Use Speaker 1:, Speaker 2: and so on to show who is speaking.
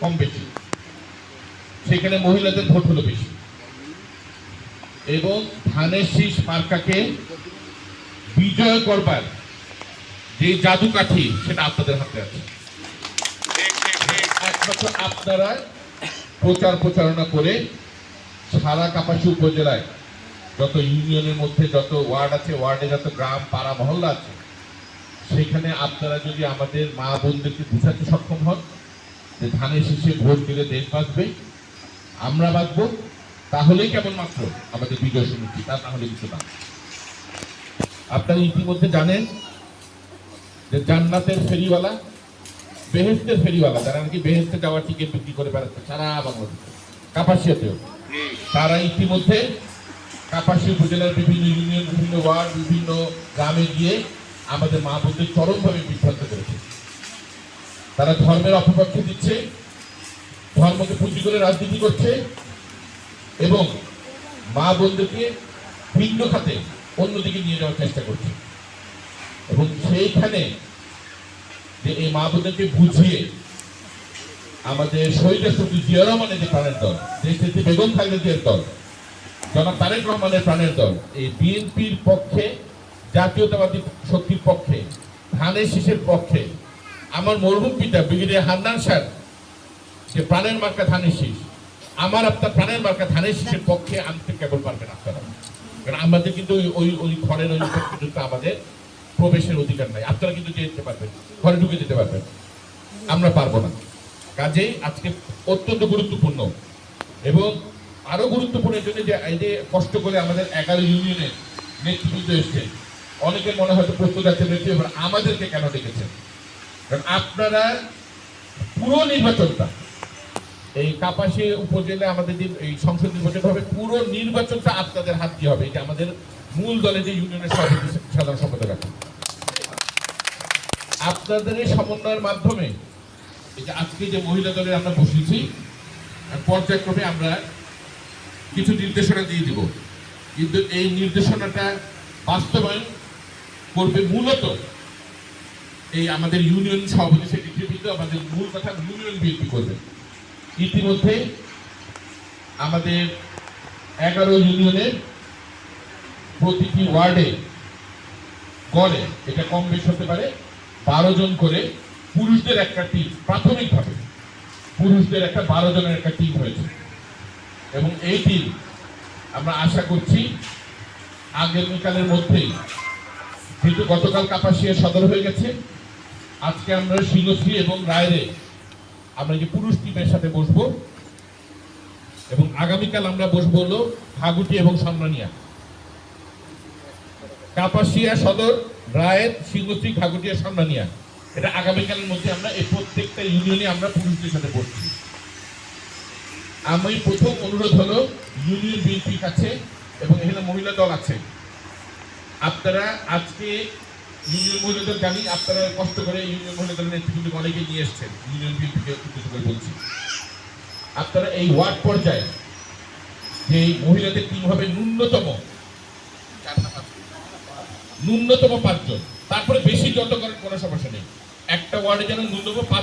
Speaker 1: কম বেশি। সেখানে মহিলাদের ভোট হলো বেশি। এবং ধানের শীষ মার্কাকে বিজয় করবার যে জাদু কাঠি সেটা আপনাদের হাতে আছে। একমাত্র আপনারা প্রচার প্রচারণা করে সারা কাপাসী উপজেলায় যত ইউনিয়নের মধ্যে যত ওয়ার্ড আছে, ওয়ার্ডে যত গ্রাম, পাড়া, মহল্লা আছে, সেখানে আপনারা যদি আমাদের মা বোনদেরকে বুঝাতে সক্ষম হন যে ধানের শীষে ভোট দিলে দেশ বাঁচবে। আমরা বাঁচবো, তাহলেই কেবলমাত্র আমাদের বিজয় সুনিশ্চিত তা তাহলে কিছু না। আপনারা ইতিমধ্যে জানেন যে জান্নাতের ফেরিওয়ালা, বেহেস্তের ফেরিওয়ালা, যারা নাকি বেহেস্তে যাওয়ার টিকিট বিক্রি করে বেড়াচ্ছে, সারা বাংলাদেশে, কাপাসিয়াতেও। তারা ইতিমধ্যে কাপাসী উপজেলার বিভিন্ন ইউনিয়ন, বিভিন্ন ওয়ার্ড, বিভিন্ন গ্রামে গিয়ে আমাদের মা বোনদের চরমভাবে বিভ্রান্ত তারা ধর্মের অপপক্ষে দিচ্ছে, ধর্মকে পুঁজি করে রাজনীতি করছে এবং মা বোনদেরকে ভিন্ন খাতে অন্যদিকে নিয়ে যাওয়ার চেষ্টা করছে। এবং সেইখানে যে এই মা বোনদেরকে বুঝিয়ে আমাদের শহীদ রাষ্ট্রপতি জিয়া রহমানের যে প্রাণের দল দেশনেত্রী বেগম খালেদা জিয়ার দল, জনাব তারেক রহমানের প্রাণের দল, এই বিএনপির পক্ষে, জাতীয়তাবাদী শক্তির পক্ষে, ধানের শীষের পক্ষে আমার মরহুম পিতা, ব্রিগেডিয়ার হান্নান স্যার, যে প্রাণের মার্কা ধানের শীষ, আমার আপনার প্রাণের মার্কা ধানের শীষের পক্ষে আনতে কেবল পারবেন আপনারা। কারণ আমাদের কিন্তু ওই- ওই ঘরের ওই পর্যন্ত আমাদের প্রবেশের অধিকার নাই। আপনারা কিন্তু যেতে পারবেন, ঘরে ঢুকে যেতে পারবেন। আমরা পারব না। কাজেই আজকে অত্যন্ত গুরুত্বপূর্ণ এবং আরও গুরুত্বপূর্ণ জন্য যে এই যে কষ্ট করে আমাদের এগারো ইউনিয়নের নেতৃবৃন্দ এসছে অনেকের মনে হয়তো প্রস্তুত আছে নেতৃত্ব আমাদেরকে কেন ডেকেছেন? আপনারা পুরো নির্বাচনটা, এই কাপাসী উপজেলা আমাদের যে, এই সংসদ নির্বাচন হবে, পুরো নির্বাচনটা আপনাদের হাত দিয়ে হবে। যে আমাদের মূল দলে যে ইউনিয়নের সভাপতি, সাধারণ সম্পাদক আছে। আপনাদের এই সমন্বয়ের মাধ্যমে, এই আজকে যে মহিলা দলের আমরা বসেছি পর্যায়ক্রমে আমরা কিছু নির্দেশনা দিয়ে দিব। কিন্তু এই নির্দেশনাটা বাস্তবায়ন করবে মূলত এই আমাদের ইউনিয়ন সভাপতি সেক্রেটারি আমাদের মূল কথা ইউনিয়ন বিএনপি করবে। ইতিমধ্যে আমাদের এগারো ইউনিয়নের প্রতিটি ওয়ার্ডে গড়ে, এটা কম বেশ হতে পারে, বারো জন করে পুরুষদের একটা টিম প্রাথমিকভাবে পুরুষদের একটা বারো জনের একটা টিম হয়েছে। এবং এই টিম আমরা আশা করছি আগামীকালের মধ্যেই, যেহেতু গতকাল কাপাসিয়া সদর হয়ে গেছে আজকে আমরা শিলশ্রী এবং রায়রে আমরা যে পুরুষ টিমের সাথে বসবো, এবং আগামীকাল আমরা বসবো হলো হাগুটি এবং সম্মানিয়া কাপাসিয়া সদর, রায়ের সিংহশ্রী ঘাগুটিয়া সম্মানিয়া এটা আগামীকালের মধ্যে আমরা এই প্রত্যেকটা ইউনিয়নে আমরা পুরুষদের সাথে বসছি। আমি প্রথম অনুরোধ হলো ইউনিয়ন বিএনপির কাছে এবং এখানে মহিলা দল আছে। আপনারা আজকে ইউনিয়ন মহিলাদের জানি আপনারা কষ্ট করে ইউনিয়ন মহিলাদের নেতৃত্ব অনেকে নিয়ে এসছেন। ইউনিয়ন বিএনপিকে উদ্দেশ্য করে বলছি। আপনারা এই ওয়ার্ড পর্যায়ে যে মহিলাদের টিম হবে ন্যূনতম ন্যূনতম পাঁচজন। তারপরে বেশি যত করেন কোনো সমস্যা নেই। একটা ওয়ার্ডে যেন ন্যূনতম পাঁচ